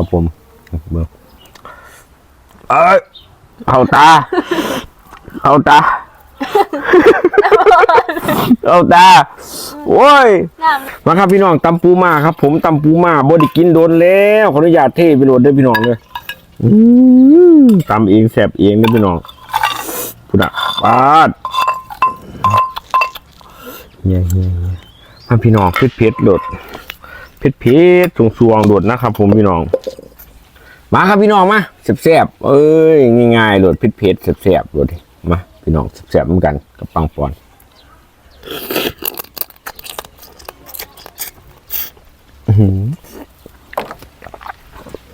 ครับผมเบิ่งเอ้ยเอาตาเอาตาเอาตา โอ้ยน้มาครับพี่น้องตำปูมาครับ ผมตำปูมาบไดิกินโดนแล้วขออนุญาตเทไปโหลดด้วยพี่น้องเลยอืมตำเองแสบเองเด้อพี่น้องพุดะปาดเฮียเฮียเฮียมาพี่น้องเผ็ดเผ็ดๆโดดเผ็ดเผ็ดๆสวงสวงๆโดดนะครับ ผมพี่น้อง มาครับพี่น้องมาแสบๆเอ้ยง่ายๆโดดเผ็ดเผ็ดๆแสบๆโดดดิมาพี่น้องแสบๆเหมือนกันกับปังปอน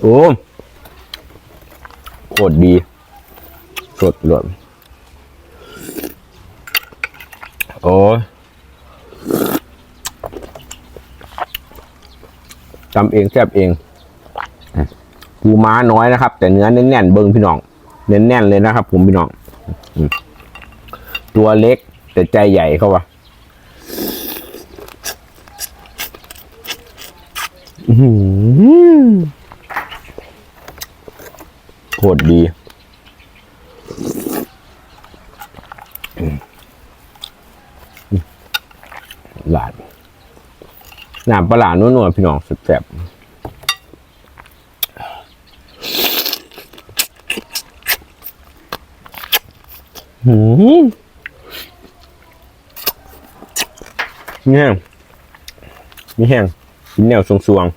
โอ้โคตรดี สดเลยโอ้ยทำเองแซ่บเอง ปูม้าน้อยนะครับ แต่เนื้อแน่นๆเบิ้งพี่น้องเน้นแน่นเลยนะครับ ผมพี่น้องตัวเล็กแต่ใจใหญ่เขาวะอื้อหือโคตรดีหลาดน้ำปลาหลาดนัวๆพี่น้องแซ่บ ๆหืมมีแห้งมีแห้งกินแนวสวงๆ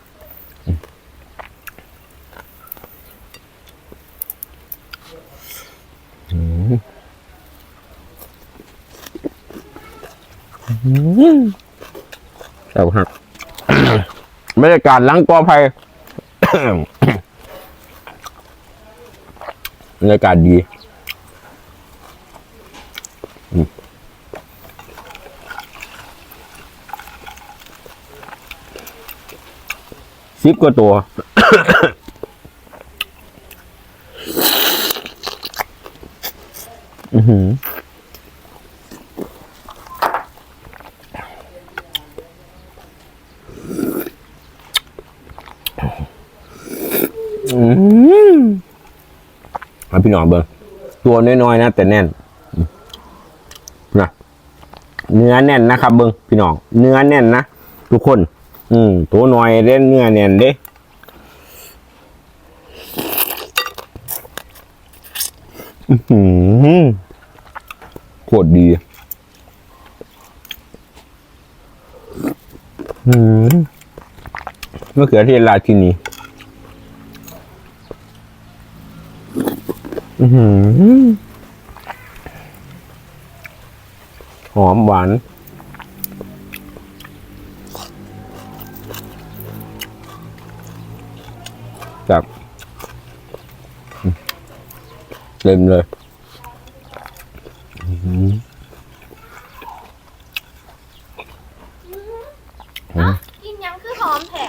หืมหืมแซ่บครับบรรยากาศหลังกอไผ่บรรยากาศดี สิบกว่าตัว อือหือมาพี่น้องเบิ้งตัวน้อยๆนะแต่แน่นนะเนื้อแน่นนะครับเบิ้งพี่น้อง เนื้อแน่นนะทุกคน อืมตัวน้อยเล่นเนื้อแน่นเด้อื้อหือโคตรดีอืมมะเขือเทศราชินีอื้อหือหอมหวาน จับอืมเต็มเลยอื้อหือำอะกินยังคือหอมแผ่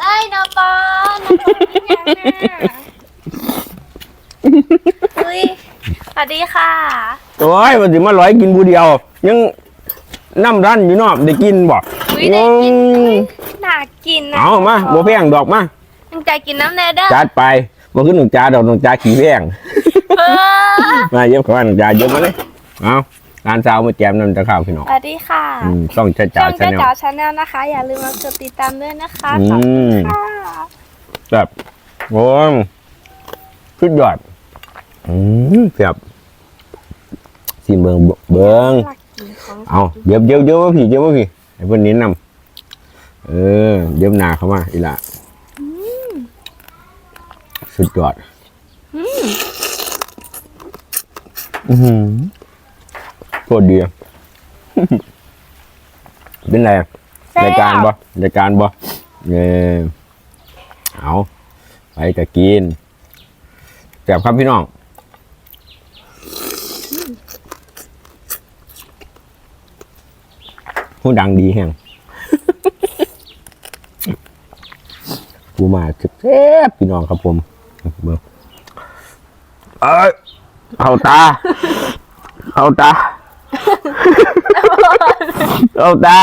ไอ้ยนาปอนนาปอนกินยังน่ะอุ้ยสวัสดีค่ะ โอ้ยมันสิมาร้อยกินบูเดียว ยังน้ำรันอยู่เนอกได้กินบ่อุ้ยได้กินอุ้ยน่ากินนะเอามาบ่แพงดอกมา ตั้งใจกินน้ำแน่เด้อจัดไปบ่ขึ้นหนึ่งจาดอกหนึ่งจาขี้แพงเออมาเย็บเข้ามาหนึ่งจาเย็บมาเลยเอาร้านสาวมาแจมน้ำตะข้าวพี่น้องสวัสดีค่ะอืมต้องจ้าช่จ๋าองชาเจ้าแนลจ๋าชาแนลนะคะ อย่าลืมมากดติดตามด้วยนะคะอืขอบคุณมค่ะ แบบโอ้ยสุดยอดอืมแบบสิเบิงเบิง หลักกินของเอาเดี๋ยวเดี๋ยวเดี๋ยวมาพี่เดี๋ยวมาพี่ไอ้เพื่อนนี้นำเออเดี๋ยวหนาเข้ามาอีหละ สุดยอดอือหือโคตรดีอะเป็นไรอะรายการบ่รายการบ่เออเอาไปจะกินแซ่บครับพี่น้องพูดดังดีแฮงกูมาสึกเทบพี่น้องครับผม เบิ่งเอ้ยเอาตาเอาตาเอาตา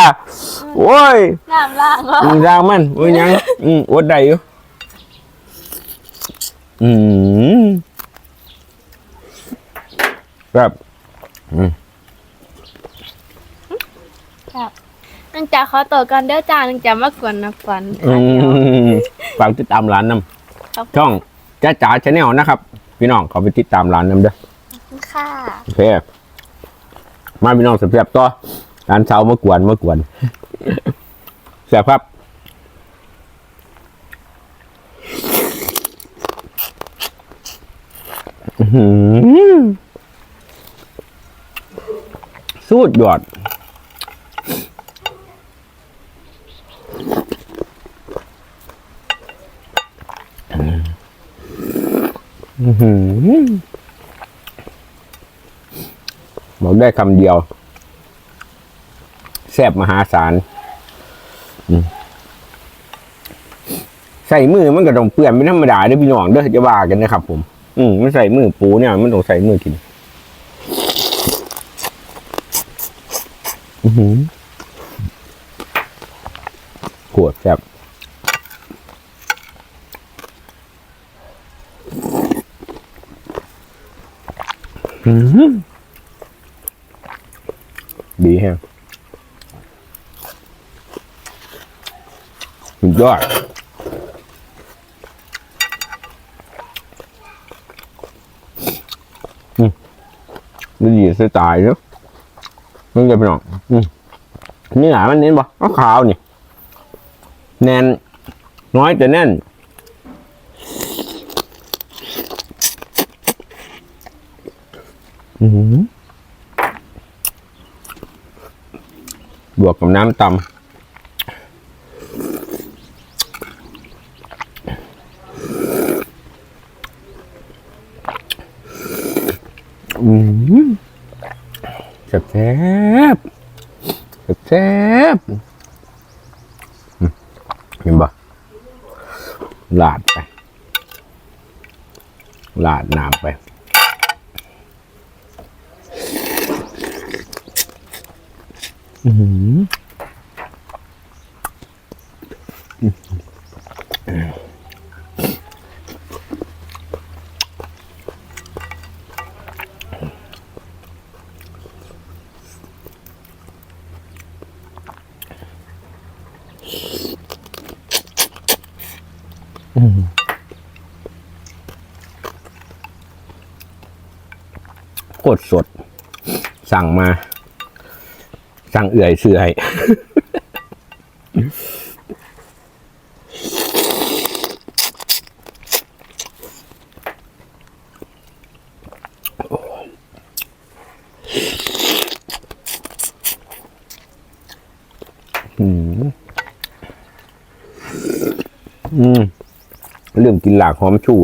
โอ้ยน้ำล่างเหรอมึงยางมันโอ้ยยัง อืมอดได้อยู่ อืมแบบครับนังจ๋าขอตัวกันเด้อจ้านังจ๋ามากวนนะฟัน อืมฝากติดตามร้านนครับำช่อง จ้าจ๋าชาแนลนะครับ พี่น้องเขาไปติดตามร้านนำเด้อค่ะโอเคมาพี่น้องเสียบๆต่อร้านเช้ามากวนมากวนเสียบครับอื้อหือสูดยอด อื้อหือ บอกได้คำเดียว แซ่บมหาศาลใส่มือมันก็ต้องเปื่อนเป็นธรรมดาเด้อพี่น้องเด้อจะว่ากันนะครับ ผม อืมมันใส่มือปูเนี่ย มันต้องใส่มือกิน อือหือขวดแซ่บ ดีแฮะสุดยอดดูดีสไตล์เนาะมันจะเป็นหรอกอืมเนื้อมันเน้นบ่เอาขาวนี่ แน่น น้อยแต่แน่น อือหือ บวกกับน้ำตำอืมแซ่บแซ่บแซ่บเห็นบ่ลาดไป ลาดน้ำไป อือหือโคตรสด สั่งมา สั่งเอื่อยเสื่อย อืม อืม เริ่มกินหลากหอมชู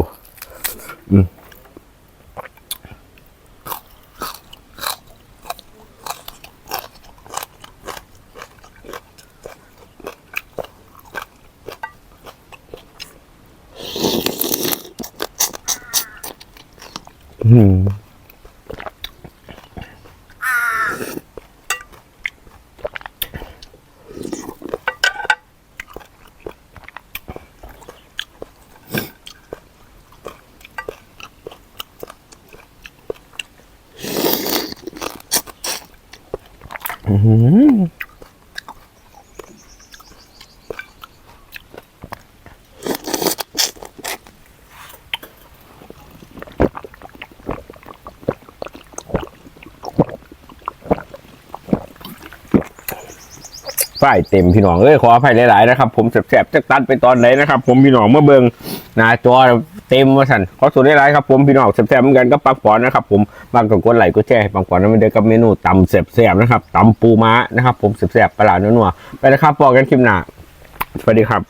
อื้อ ฝ่ายเต็มพี่น้องเอ้ยขออภัยหลายๆนะครับผมแสบๆจะตัดไปตอนไหนนะครับ ผมพี่น้องเมื่อเบิงหน้าจอเต็มมาสั่นขอสุดหลายๆครับผมพี่น้องแสบๆเหมือนกันก็ปักปอนนะครับผมบางก็กดไลก็แช่บางกอนนั้นไปเด้อกับเมนูตำแสบๆนะครับตำปูม้านะครับ ผมแสบๆปลาหลาดนัวๆไปนะครับบอกันคลิปหน้าสวัสดีครับ